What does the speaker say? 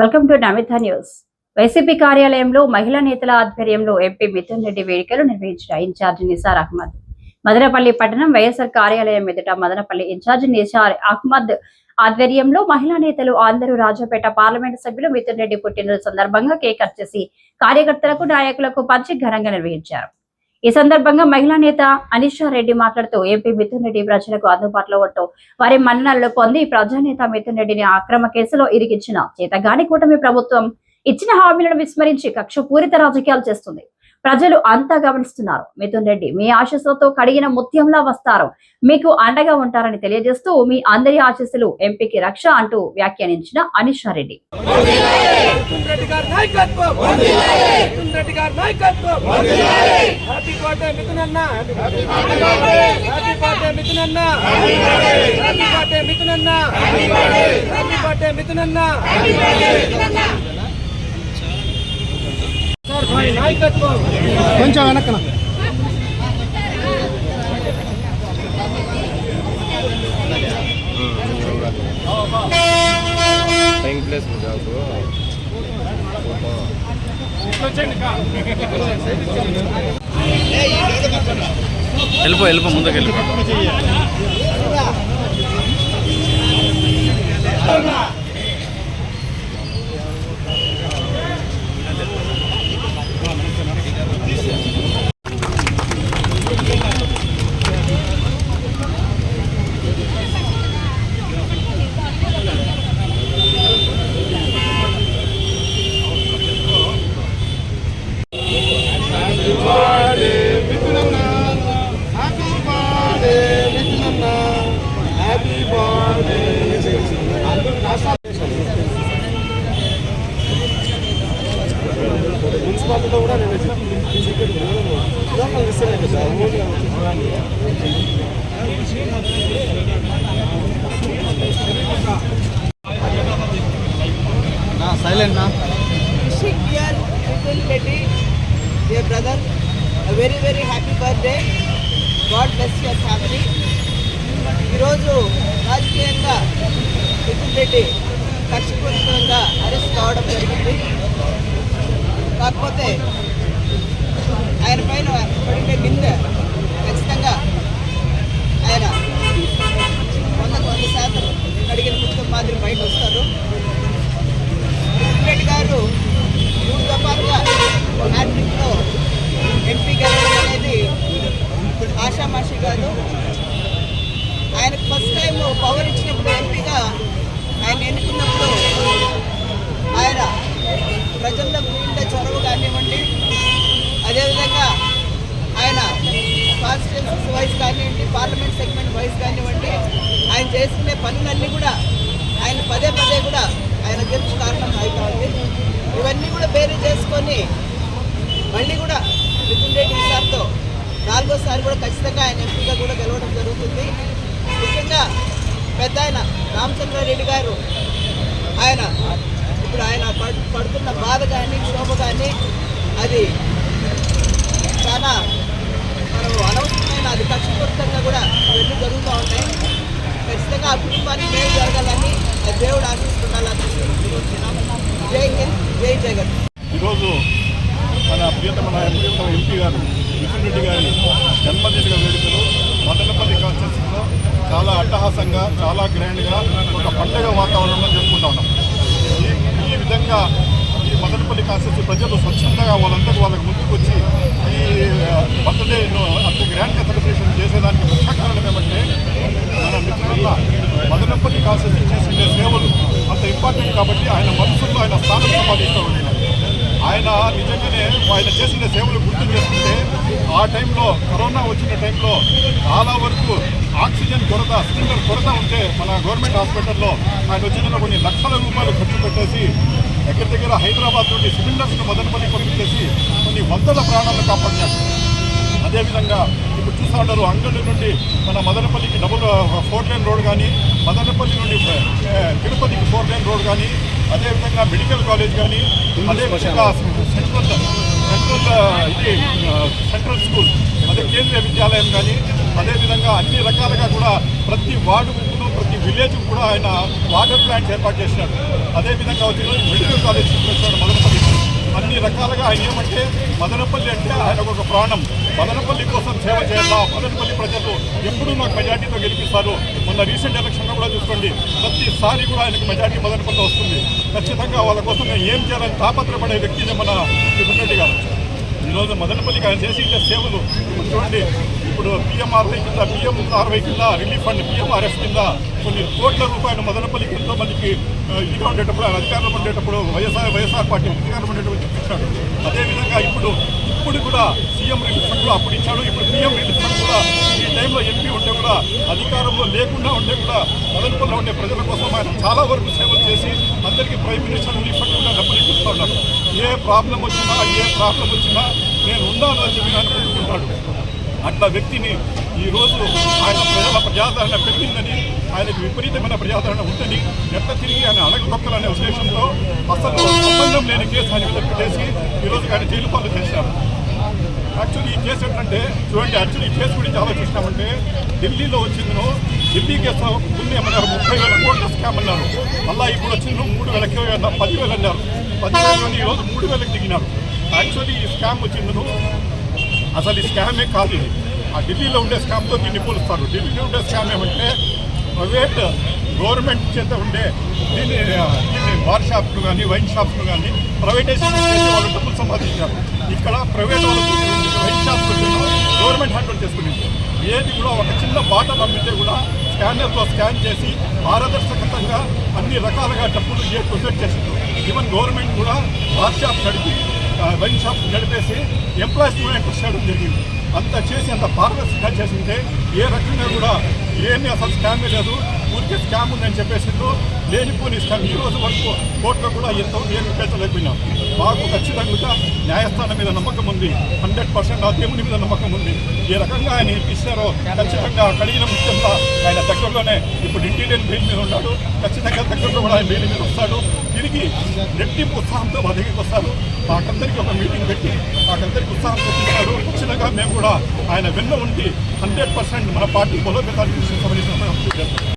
Welcome to Namita news YCP కార్యాలయంలో మహిళా నేతల ఆధ్వర్యంలో ఎంపీ మిథున్ రెడ్డి వేడుకలు నిర్వహించిన ఇన్ఛార్జి నిసార్ అహ్మద్. మదనపల్లి పట్టణం వైఎస్ఆర్ కార్యాలయం ఎదుట మదనపల్లి ఇన్ఛార్జి నిసార్ అహ్మద్ ఆధ్వర్యంలో మహిళా నేతలు అందరూ రాజాపేట పార్లమెంటు సభ్యులు మిథున్ రెడ్డి పుట్టినరోజు సందర్భంగా కేక్ కట్ చేసి కార్యకర్తలకు నాయకులకు పంచి ఘనంగా నిర్వహించారు. ఈ సందర్భంగా మహిళా నేత అనిషా రెడ్డి మాట్లాడుతూ ఎంపీ మిథున్ రెడ్డి ప్రజలకు అందుబాటులో ఉంటూ వారి మన్ననలు పొంది ప్రజానేత మిథున్ రెడ్డిని అక్రమ కేసులో ఇరికించిన చేతగాని కూటమి ప్రభుత్వం ఇచ్చిన హామీలను విస్మరించి కక్షపూరిత రాజకీయాలు చేస్తుంది. ప్రజలు అంతా గమనిస్తున్నారు. మిథున్ రెడ్డి మీ ఆశస్సులతో కడిగిన ముత్యంలా వస్తారు. మీకు అండగా ఉంటారని తెలియజేస్తూ మీ అందరి ఆశీస్సులు ఎంపీకి రక్ష అంటూ వ్యాఖ్యానించిన అనిషా రెడ్డి. కొంచెం వెనక్కన టైం ప్లేస్ జాబ్ వెళ్ళిపో వెళ్ళిపో ముందుకు వెళ్ళిపో సైలెంట్ నా wishing dear Mithun Reddy, dear very a very very happy bless God bless ఈరోజు రాజకీయంగా మిథున్ రెడ్డి కక్షపూరితంగా అరెస్ట్ కావడం జరిగింది. కాకపోతే ఆయన పైన పడిన నింద ఖచ్చితంగా ఆయన వందకు వంద శాతం అడిగిన ముఖ్యం మాదిరి బయట వస్తారు. గారు దఫాలుగా హ్యాట్రిక్లో ఎంపీ గారు అనేది ఆషామాషి కాదు ఆయనకు ఫస్ట్ టైం పవర్ ఇచ్చినప్పుడు ఎంపీగా ఆయన ఎన్నుకున్నప్పుడు ఆయన ప్రజల్లో ఉండే చొరవ కానివ్వండి అదేవిధంగా ఆయన కాన్స్టిట్యున్సీస్ వైజ్ కానివ్వండి పార్లమెంట్ సెగ్మెంట్ వైజ్ కానివ్వండి ఆయన చేసుకునే పనులన్నీ కూడా ఆయన పదే పదే కూడా ఆయన గెలుపు కారణం అవుతా ఉంది ఇవన్నీ కూడా బేరీ చేసుకొని మళ్ళీ కూడా మిథున్ రెడ్డి సార్తో నాలుగోసారి కూడా ఖచ్చితంగా ఆయన ఎంపీగా కూడా గెలవడం జరుగుతుంది ముఖ్యంగా పెద్ద ఆయన రామచంద్రారెడ్డి గారు. ఆయన ఇప్పుడు ఆయన పడుతున్న బాధ కానీ క్షోభ కానీ అది చాలా మనం అనవసరమైన అది కష్టపూరితంగా కూడా అవన్నీ జరుగుతూ ఉంటాయి ఖచ్చితంగా ఆ కుటుంబానికి మేలు జరగాలని దేవుడు ఆశిస్తుండాలని జై హింద్ జై జగన్. ఈరోజు మన ప్రియతమ ప్రియతమ ఎంపీ గారు మిథున్ రెడ్డి గారి జన్మదిన వేడుకలు మదనపల్లి కాన్స్టిట్యూన్సీలో చాలా అట్టహాసంగా చాలా గ్రాండ్గా ఒక పండగ వాతావరణంలో జరుపుకుంటా ఉన్నాం. ఈ ఈ విధంగా ఈ మదనపల్లి కాన్స్టిట్యూన్సీ ప్రజలు స్వచ్ఛందంగా వాళ్ళందరూ వాళ్ళకి ముందుకు వచ్చి ఈ బర్త్డేను అంత గ్రాండ్గా సెలబ్రేషన్ చేసేదానికి ముఖ్య కారణం ఏమంటే మన మిత్రుల మదనపల్లి కాన్స్టిట్యూన్సీ చేసిన సేవలు అంత ఇంపార్టెంట్ కాబట్టి ఆయన మనసులో ఆయన స్థానం సంపాదిస్తూ ఉండేది ఆయన నిజంగానే ఆయన చేసిన సేవలు గుర్తు చేసుకుంటే ఆ టైంలో కరోనా వచ్చిన టైంలో చాలా వరకు ఆక్సిజన్ కొరత సిలిండర్ కొరత ఉంటే మన గవర్నమెంట్ హాస్పిటల్లో ఆయన వచ్చిన కొన్ని లక్షల రూపాయలు ఖర్చు పెట్టేసి దగ్గర దగ్గర హైదరాబాద్ నుండి సిలిండర్స్ను మదనపల్లి పంపించేసి కొన్ని వందల ప్రాణాలను కాపాడినాడు. అదేవిధంగా ఇప్పుడు చూస్తూ ఉంటారు అంగడి నుండి మన మదనపల్లికి డబుల్ ఫోర్ లైన్ రోడ్ కానీ మదనపల్లి నుండి తిరుపతికి ఫోర్ లైన్ రోడ్ కానీ అదేవిధంగా మెడికల్ కాలేజ్ కానీ అదేవిధంగా సెంట్రల్ సెంట్రల్ ఇది సెంట్రల్ స్కూల్ అదే కేంద్రీయ విద్యాలయం కానీ అదేవిధంగా అన్ని రకాలుగా కూడా ప్రతి వార్డులో ప్రతి విలేజ్ కూడా ఆయన వాటర్ ప్లాంట్ ఏర్పాటు చేసినాడు అదేవిధంగా వచ్చి మెడికల్ కాలేజ్ తీసుకొచ్చాడు మదనపల్లి అన్ని రకాలుగా ఆయన ఏమంటే మదనపల్లి అంటే ఆయన ఒక ప్రాణం. మదనపల్లి కోసం సేవ చేయాలా మదనపల్లి ప్రజలు ఎప్పుడు నాకు మెజార్టీతో గెలిపిస్తారు. మొన్న రీసెంట్ ఎలక్షన్లో కూడా చూసుకోండి. ప్రతిసారి కూడా ఆయనకు మెజార్టీ మదనపల్లి వస్తుంది. ఖచ్చితంగా వాళ్ళ కోసం నేను ఏం చేయాలని తాపత్రపడే వ్యక్తిని మన రెడ్డి గారు. ఈరోజు మదనపల్లికి ఆయన చేసి ఇచ్చే సేవలు చూడండి ఇప్పుడు పిఎంఆర్ఐ కింద పిఎంఆర్వై కింద రిలీఫ్ ఫండ్ పిఎంఆర్ఎఫ్ కింద కొన్ని కోట్ల రూపాయలు మదనపల్లికి ఎంతో మందికి ఇదిగా ఉండేటప్పుడు ఆయన అధికారంలో ఉండేటప్పుడు వైఎస్ఆర్ వైఎస్ఆర్ పార్టీ అధికారంలో ఉండేటప్పుడు చూపించాడు అదేవిధంగా ఇప్పుడు ఇప్పుడు కూడా సీఎం రిలీఫ్ ఫండ్ కూడా అప్పుడు ఇచ్చాడు. ఇప్పుడు పిఎం రిలీఫ్ ఫండ్ కూడా ఈ టైంలో ఎంపీ ఉంటే కూడా అధికారంలో లేకుండా ఉంటే కూడా మదనపల్లిలో ఉండే ప్రజల కోసం ఆయన చాలా వరకు సేవలు చేసి అందరికీ ప్రైమ్ మినిస్టర్ రిలీఫ్ ఫండ్ కూడా డబ్బులు ఇప్పిస్తూ ఉన్నారు ఏ ప్రాబ్లం వచ్చినా ఏ ప్రాబ్లం వచ్చినా నేను ఉన్నాను అని చెప్పి అనుకుంటున్నాడు అట్లా వ్యక్తిని ఈరోజు ఆయన ప్రజల ప్రజాదరణ పెరిగిందని ఆయనకు విపరీతమైన ప్రజాదరణ ఉందని ఎట్లా తిరిగి ఆయన అడగదొక్కలనే ఉద్దేశంతో అసలు సంబంధం లేని కేసు ఆయన మీద చేసి ఈరోజు ఆయన జైలు పాలు చేశారు. యాక్చువల్లీ ఈ కేసు ఏంటంటే చూడండి యాక్చువల్లీ ఈ కేసు గురించి ఆలోచిస్తామంటే ఢిల్లీలో వచ్చిందను ఢిల్లీ కేసు ముందు ఏమన్నారు ముప్పై వేల కోట్ల స్కామ్ అన్నారు. మళ్ళీ ఇప్పుడు వచ్చింది మూడు వేలకి పదివేలు అన్నారు. పదివేలు ఈరోజు మూడు వేలకు దిగినారు. యాక్చువల్లీ ఈ స్కామ్ వచ్చిందను అసలు ఈ స్కామే కాదు ఆ ఢిల్లీలో ఉండే స్కామ్తో దీన్ని పోలుస్తారు. ఢిల్లీలో ఉండే స్కామ్ ఏమంటే ప్రైవేట్ గవర్నమెంట్ చేత ఉండే దీన్ని దీన్ని బార్ షాప్లు కానీ వైన్ షాప్లు కానీ ప్రైవేటైజేషన్ వాళ్ళు డబ్బులు సంపాదించారు. ఇక్కడ ప్రైవేట్ వాళ్ళు వైన్ షాప్లు గవర్నమెంట్ హ్యాండిల్ చేసుకునేది. ఏది కూడా ఒక చిన్న బాట పంపితే కూడా స్కానర్తో స్కాన్ చేసి పారదర్శకతంగా అన్ని రకాలుగా డబ్బులు ఏ ప్రొజెక్ట్ చేసింది. ఈవెన్ గవర్నమెంట్ కూడా బార్ షాప్ నడిపి వైన్ షాప్ నడిపేసి ఎంప్లాయీస్ కూడా ఇంట్రెస్ట్ చేయడం జరిగింది. అంత చేసి అంత పారదర్శకంగా చేసింటే ఏ రకంగా కూడా ఏమీ అసలు స్కామే లేదు. ఊరికే స్కామ్ ఉందని చెప్పేసి లేనిపోని స్కామ్ ఈ రోజు వరకు కోర్టులో కూడా ఎంతో ఏమి పెట్టలేకపోయినాం మాకు ఖచ్చితంగా న్యాయస్థానం మీద నమ్మకం ఉంది. హండ్రెడ్ పర్సెంట్ ఆ దేవుని మీద నమ్మకం ఉంది. ఏ రకంగా ఆయన ఇప్పిస్తారో ఖచ్చితంగా కడిగిన ముఖ్యంగా ఆయన దగ్గరలోనే ఇప్పుడు ఇంటీరియర్ బెయిల్ మీద ఉన్నాడు. ఖచ్చితంగా దగ్గరలో కూడా ఆయన బెయిల్ మీద వస్తాడు. తిరిగి రెట్టింపు ఉత్సాహంతో మా దగ్గరికి వస్తారు. మాకందరికీ ఒక మీటింగ్ పెట్టి మాకందరికీ ఉత్సాహం చూపిస్తాడు. ఖచ్చితంగా మేము కూడా ఆయన వెన్న ఉండి హండ్రెడ్ పర్సెంట్ మన పార్టీ బలోపేతానికి సంబంధించిన